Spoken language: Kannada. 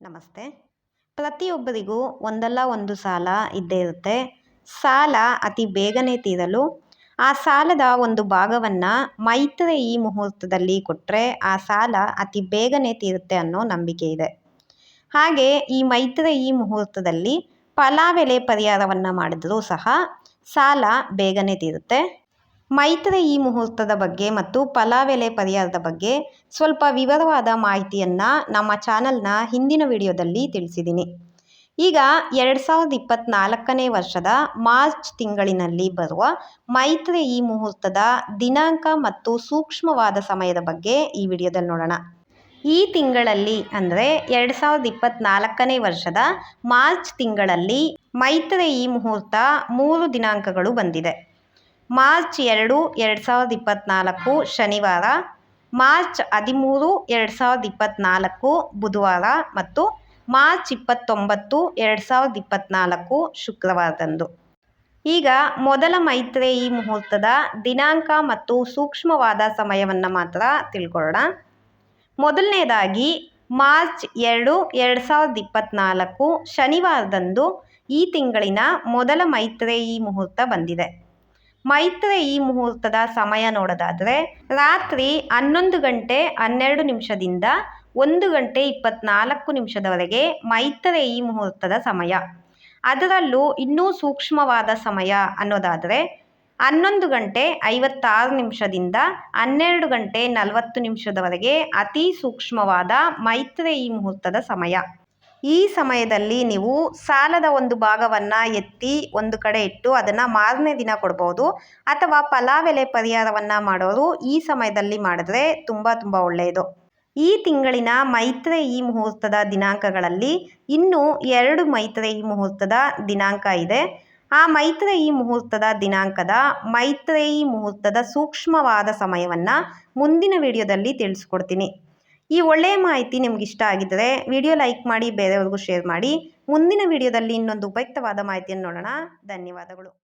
ನಮಸ್ತೆ. ಪ್ರತಿಯೊಬ್ಬರಿಗೂ ಒಂದಲ್ಲ ಒಂದು ಸಾಲ ಇದ್ದೇ ಇರುತ್ತೆ. ಸಾಲ ಅತಿ ಬೇಗನೆ ತೀರಲು ಆ ಸಾಲದ ಒಂದು ಭಾಗವನ್ನು ಈ ಮುಹೂರ್ತದಲ್ಲಿ ಕೊಟ್ಟರೆ ಆ ಸಾಲ ಅತಿ ಬೇಗನೆ ತೀರುತ್ತೆ ಅನ್ನೋ ನಂಬಿಕೆ ಇದೆ. ಹಾಗೆ ಈ ಮೈತ್ರಿ ಈ ಮುಹೂರ್ತದಲ್ಲಿ ಪಲಾವೆಲೆ ಪರಿಹಾರವನ್ನು ಮಾಡಿದ್ರೂ ಸಹ ಸಾಲ ಬೇಗನೆ ತೀರುತ್ತೆ. ಮೈತ್ರೇಯಿ ಮುಹೂರ್ತದ ಬಗ್ಗೆ ಮತ್ತು ಫಲಾವೆಲೆ ಪರಿಹಾರದ ಬಗ್ಗೆ ಸ್ವಲ್ಪ ವಿವರವಾದ ಮಾಹಿತಿಯನ್ನು ನಮ್ಮ ಚಾನಲ್ನ ಹಿಂದಿನ ವಿಡಿಯೋದಲ್ಲಿ ತಿಳಿಸಿದ್ದೀನಿ. ಈಗ ಎರಡು ಸಾವಿರದ ಇಪ್ಪತ್ತ್ನಾಲ್ಕನೇ ವರ್ಷದ ಮಾರ್ಚ್ ತಿಂಗಳಿನಲ್ಲಿ ಬರುವ ಮೈತ್ರೇಯಿ ಮುಹೂರ್ತದ ದಿನಾಂಕ ಮತ್ತು ಸೂಕ್ಷ್ಮವಾದ ಸಮಯದ ಬಗ್ಗೆ ಈ ವಿಡಿಯೋದಲ್ಲಿ ನೋಡೋಣ. ಈ ತಿಂಗಳಲ್ಲಿ ಅಂದರೆ ಎರಡು ಸಾವಿರದ ಇಪ್ಪತ್ತ್ನಾಲ್ಕನೇ ವರ್ಷದ ಮಾರ್ಚ್ ತಿಂಗಳಲ್ಲಿ ಮೈತ್ರೇಯಿ ಮುಹೂರ್ತ ಮೂರು ದಿನಾಂಕಗಳು ಬಂದಿದೆ. ಮಾರ್ಚ್ ಎರಡು ಎರಡು ಸಾವಿರದ ಇಪ್ಪತ್ತ್ನಾಲ್ಕು ಶನಿವಾರ, ಮಾರ್ಚ್ ಹದಿಮೂರು, ಎರಡು ಸಾವಿರದ ಇಪ್ಪತ್ತ್ನಾಲ್ಕು ಬುಧವಾರ ಮತ್ತು ಮಾರ್ಚ್ ಇಪ್ಪತ್ತೊಂಬತ್ತು, ಎರಡು ಸಾವಿರದ ಇಪ್ಪತ್ತ್ನಾಲ್ಕು ಶುಕ್ರವಾರದಂದು. ಈಗ ಮೊದಲ ಮೈತ್ರೇಯಿ ಮುಹೂರ್ತದ ದಿನಾಂಕ ಮತ್ತು ಸೂಕ್ಷ್ಮವಾದ ಸಮಯವನ್ನು ಮಾತ್ರ ತಿಳ್ಕೊಳ್ಳೋಣ. ಮೊದಲನೇದಾಗಿ, ಮಾರ್ಚ್ ಎರಡು ಎರಡು ಸಾವಿರದ ಇಪ್ಪತ್ತ್ನಾಲ್ಕು ಶನಿವಾರದಂದು ಈ ತಿಂಗಳಿನ ಮೊದಲ ಮೈತ್ರೇಯಿ ಮುಹೂರ್ತ ಬಂದಿದೆ. ಮೈತ್ರೇಯಿ ಮುಹೂರ್ತದ ಸಮಯ ನೋಡೋದಾದರೆ ರಾತ್ರಿ ಹನ್ನೊಂದು ಗಂಟೆ ಹನ್ನೆರಡು ನಿಮಿಷದಿಂದ ಒಂದು ಗಂಟೆ ಇಪ್ಪತ್ನಾಲ್ಕು ನಿಮಿಷದವರೆಗೆ ಮೈತ್ರೇಯಿ ಮುಹೂರ್ತದ ಸಮಯ. ಅದರಲ್ಲೂ ಇನ್ನೂ ಸೂಕ್ಷ್ಮವಾದ ಸಮಯ ಅನ್ನೋದಾದರೆ ಹನ್ನೊಂದು ಗಂಟೆ ಐವತ್ತಾರು ನಿಮಿಷದಿಂದ ಹನ್ನೆರಡು ಗಂಟೆ ನಲವತ್ತು ನಿಮಿಷದವರೆಗೆ ಅತಿ ಸೂಕ್ಷ್ಮವಾದ ಮೈತ್ರೇಯಿ ಮುಹೂರ್ತದ ಸಮಯ. ಈ ಸಮಯದಲ್ಲಿ ನೀವು ಸಾಲದ ಒಂದು ಭಾಗವನ್ನು ಎತ್ತಿ ಒಂದು ಕಡೆ ಇಟ್ಟು ಅದನ್ನು ಮಾರನೇ ದಿನ ಕೊಡ್ಬೋದು ಅಥವಾ ಫಲಾವೆಲೆ ಪರಿಹಾರವನ್ನು ಮಾಡೋರು ಈ ಸಮಯದಲ್ಲಿ ಮಾಡಿದ್ರೆ ತುಂಬ ತುಂಬ ಒಳ್ಳೆಯದು. ಈ ತಿಂಗಳಿನ ಮೈತ್ರೇಯಿ ಮುಹೂರ್ತದ ದಿನಾಂಕಗಳಲ್ಲಿ ಇನ್ನೂ ಎರಡು ಮೈತ್ರೇಯಿ ಮುಹೂರ್ತದ ದಿನಾಂಕ ಇದೆ. ಆ ಮೈತ್ರೇಯಿ ಮುಹೂರ್ತದ ದಿನಾಂಕದ ಮೈತ್ರೇಯಿ ಮುಹೂರ್ತದ ಸೂಕ್ಷ್ಮವಾದ ಸಮಯವನ್ನು ಮುಂದಿನ ವಿಡಿಯೋದಲ್ಲಿ ತಿಳಿಸ್ಕೊಡ್ತೀನಿ. ಈ ಒಳ್ಳೆಯ ಮಾಹಿತಿ ನಿಮ್ಗೆ ಇಷ್ಟ ಆಗಿದ್ದರೆ ವಿಡಿಯೋ ಲೈಕ್ ಮಾಡಿ, ಬೇರೆಯವ್ರಿಗೂ ಶೇರ್ ಮಾಡಿ. ಮುಂದಿನ ವಿಡಿಯೋದಲ್ಲಿ ಇನ್ನೊಂದು ಉಪಯುಕ್ತವಾದ ಮಾಹಿತಿಯನ್ನು ನೋಡೋಣ. ಧನ್ಯವಾದಗಳು.